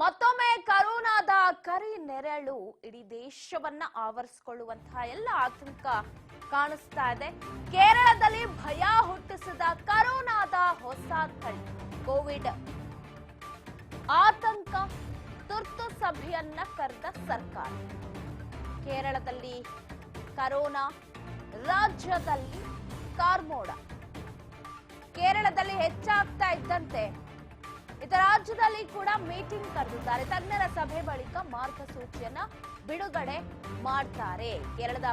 ಮತ್ತೊಮ್ಮೆ ಕರೋನಾದ ಕರಿ ನೆರಳು ಇಡೀ ದೇಶವನ್ನ ಆವರಿಸಿಕೊಳ್ಳುವಂತಹ ಎಲ್ಲ ಆತಂಕ ಕಾಣಿಸ್ತಾ ಇದೆ. ಕೇರಳದಲ್ಲಿ ಭಯ ಹುಟ್ಟಿಸಿದ ಕರೋನಾದ ಹೊಸ ತಳಿ ಕೋವಿಡ್. ಆತಂಕ ತುರ್ತು ಸಭೆಯನ್ನ ಕರೆದ ಸರ್ಕಾರ. ಕೇರಳದಲ್ಲಿ ಕರೋನಾ, ರಾಜ್ಯದಲ್ಲಿ ಕಾರ್ಮೋಡ. ಕೇರಳದಲ್ಲಿ ಹೆಚ್ಚಾಗ್ತಾ ಇದ್ದಂತೆ ಇದರ ರಾಜ್ಯದಲ್ಲಿ ಕೂಡ ಮೀಟಿಂಗ್ ಕರೆದಿದ್ದಾರೆ. ತಜ್ಞರ ಸಭೆ ಬಳಿಕ ಮಾರ್ಗಸೂಚಿಯನ್ನ ಬಿಡುಗಡೆ ಮಾಡ್ತಾರೆ. ಕೇರಳದ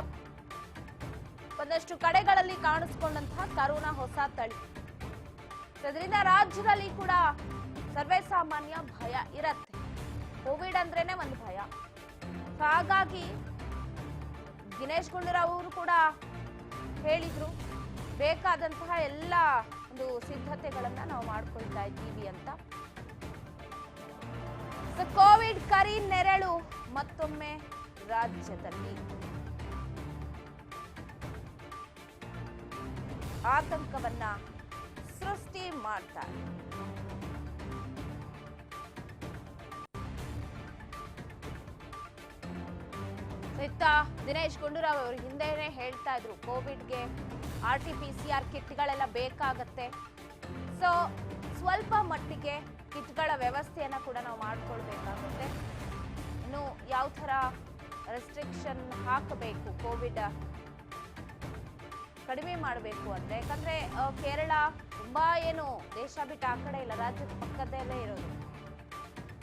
ಒಂದಷ್ಟು ಕಡೆಗಳಲ್ಲಿ ಕಾಣಿಸಿಕೊಂಡಂತಹ ಕರೋನಾ ಹೊಸ ತಳಿ. ಇದರಿಂದ ರಾಜ್ಯದಲ್ಲಿ ಕೂಡ ಸರ್ವೇ ಸಾಮಾನ್ಯ ಭಯ ಇರತ್ತೆ. ಕೋವಿಡ್ ಅಂದ್ರೇನೆ ಒಂದು ಭಯ. ಹಾಗಾಗಿ ದಿನೇಶ್ ಗುಂಡೂರಾವ್ ಅವರು ಕೂಡ ಹೇಳಿದ್ರು, ಬೇಕಾದಂತಹ ಎಲ್ಲ ಒಂದು ಸಿದ್ಧತೆಗಳನ್ನ ನಾವು ಮಾಡ್ಕೊಳ್ತಾ ಇದ್ದೀವಿ ಅಂತ. ಕೋವಿಡ್ ಕರಿ ನೆರಳು ಮತ್ತೊಮ್ಮೆ ರಾಜ್ಯದಲ್ಲಿ. ಆತಂಕವನ್ನ ಸೃಷ್ಟಿ ಮಾಡ್ತಾರೆ. ಇತ್ತ ದಿನೇಶ್ ಗುಂಡೂರಾವ್ ಅವರು ಹಿಂದೆನೆ ಹೇಳ್ತಾ ಇದ್ರು, ಕೋವಿಡ್ಗೆ R T P C R ಕಿಟ್ಗಳೆಲ್ಲ ಬೇಕಾಗತ್ತೆ. ಸೊ ಸ್ವಲ್ಪ ಮಟ್ಟಿಗೆ ಕಿಟ್ಗಳ ವ್ಯವಸ್ಥೆಯನ್ನು ಕೂಡ ನಾವು ಮಾಡಿಕೊಳ್ಬೇಕಾಗುತ್ತೆ. ಇನ್ನು ಯಾವ ಥರ ರೆಸ್ಟ್ರಿಕ್ಷನ್ ಹಾಕಬೇಕು ಕೋವಿಡ್ ಕಡಿಮೆ ಮಾಡಬೇಕು ಅಂದರೆ, ಯಾಕಂದರೆ ಕೇರಳ ತುಂಬ ಏನು ದೇಶ ಬಿಟ್ಟು ಆ ಕಡೆ ಇಲ್ಲ, ರಾಜ್ಯದ ಪಕ್ಕದಲ್ಲೇ ಇರೋದು.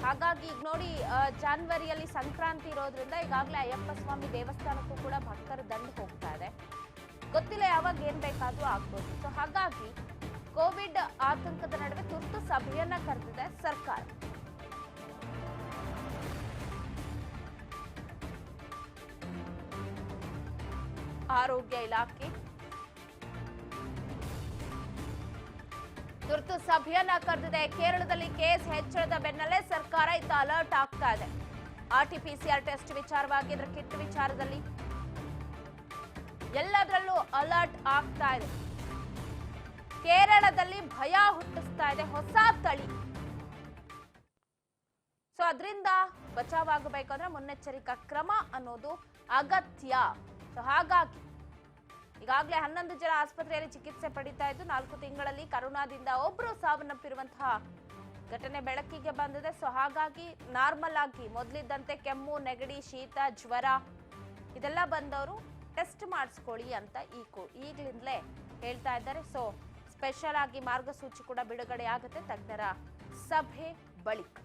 ಹಾಗಾಗಿ ಈಗ ನೋಡಿ ಜಾನ್ವರಿಯಲ್ಲಿ ಸಂಕ್ರಾಂತಿ ಇರೋದ್ರಿಂದ ಈಗಾಗಲೇ ಅಯ್ಯಪ್ಪ ಸ್ವಾಮಿ ದೇವಸ್ಥಾನಕ್ಕೂ ಕೂಡ ಭಕ್ತರ ದಂಡು ಹೋಗ್ತಾ ಇದೆ. ಗೊತ್ತಿಲ್ಲ ಯಾವಾಗ ಏನ್ ಬೇಕಾದ್ರೂ ಆಗ್ಬೋದು. ಸೊ ಹಾಗಾಗಿ ಕೋವಿಡ್ ಆತಂಕದ ನಡುವೆ ತುರ್ತು ಸಭೆಯನ್ನ ಕರೆದಿದೆ ಸರ್ಕಾರ. ಆರೋಗ್ಯ ಇಲಾಖೆ. ತುರ್ತು ಸಭೆಯನ್ನ ಕರೆದಿದೆ. ಕೇರಳದಲ್ಲಿ ಕೇಸ್ ಹೆಚ್ಚಳದ ಬೆನ್ನಲ್ಲೇ ಸರ್ಕಾರ ಇತ್ತ ಅಲರ್ಟ್ ಆಗ್ತಾ ಇದೆ. ಆರ್ಟಿಪಿಸಿಆರ್ ಟೆಸ್ಟ್ ವಿಚಾರವಾಗಿ ಅದರ ಕಿಟ್ ವಿಚಾರದಲ್ಲಿ ಎಲ್ಲದರಲ್ಲೂ ಅಲರ್ಟ್ ಆಗ್ತಾ ಇದೆ. ಕೇರಳದಲ್ಲಿ ಭಯ ಹುಟ್ಟಿಸ್ತಾ ಇದೆ ಹೊಸ ತಳಿ. ಸೊ ಅದರಿಂದ ಬಚಾವಾಗಬೇಕಂದ್ರೆ ಮುನ್ನೆಚ್ಚರಿಕಾ ಕ್ರಮ ಅನ್ನೋದು ಅಗತ್ಯ. ಸೊ ಹಾಗಾಗಿ ಈಗಾಗಲೇ ಹನ್ನೊಂದು ಜನ ಆಸ್ಪತ್ರೆಯಲ್ಲಿ ಚಿಕಿತ್ಸೆ ಪಡಿತಾ ಇದ್ದು ನಾಲ್ಕು ತಿಂಗಳಲ್ಲಿ ಕರೋನಾದಿಂದ ಒಬ್ಬರು ಸಾವನ್ನಪ್ಪಿರುವಂತಹ ಘಟನೆ ಬೆಳಕಿಗೆ ಬಂದಿದೆ. ಸೊ ಹಾಗಾಗಿ ನಾರ್ಮಲ್ ಆಗಿ ಮೊದಲಿದ್ದಂತೆ ಕೆಮ್ಮು, ನೆಗಡಿ, ಶೀತ, ಜ್ವರ ಇದೆಲ್ಲ ಬಂದವರು ಟೆಸ್ಟ್ ಮಾಡಿಸ್ಕೊಳ್ಳಿ ಅಂತ ಈ ಈಗಲಿಂದಲೇ ಹೇಳ್ತಾ ಇದ್ದಾರೆ. ಸೊ ಸ್ಪೆಷಲ್ ಆಗಿ ಮಾರ್ಗಸೂಚಿ ಕೂಡ ಬಿಡುಗಡೆ ಆಗುತ್ತೆ. ತಜ್ಞರ ಸಭೆ ಬಳಿಕ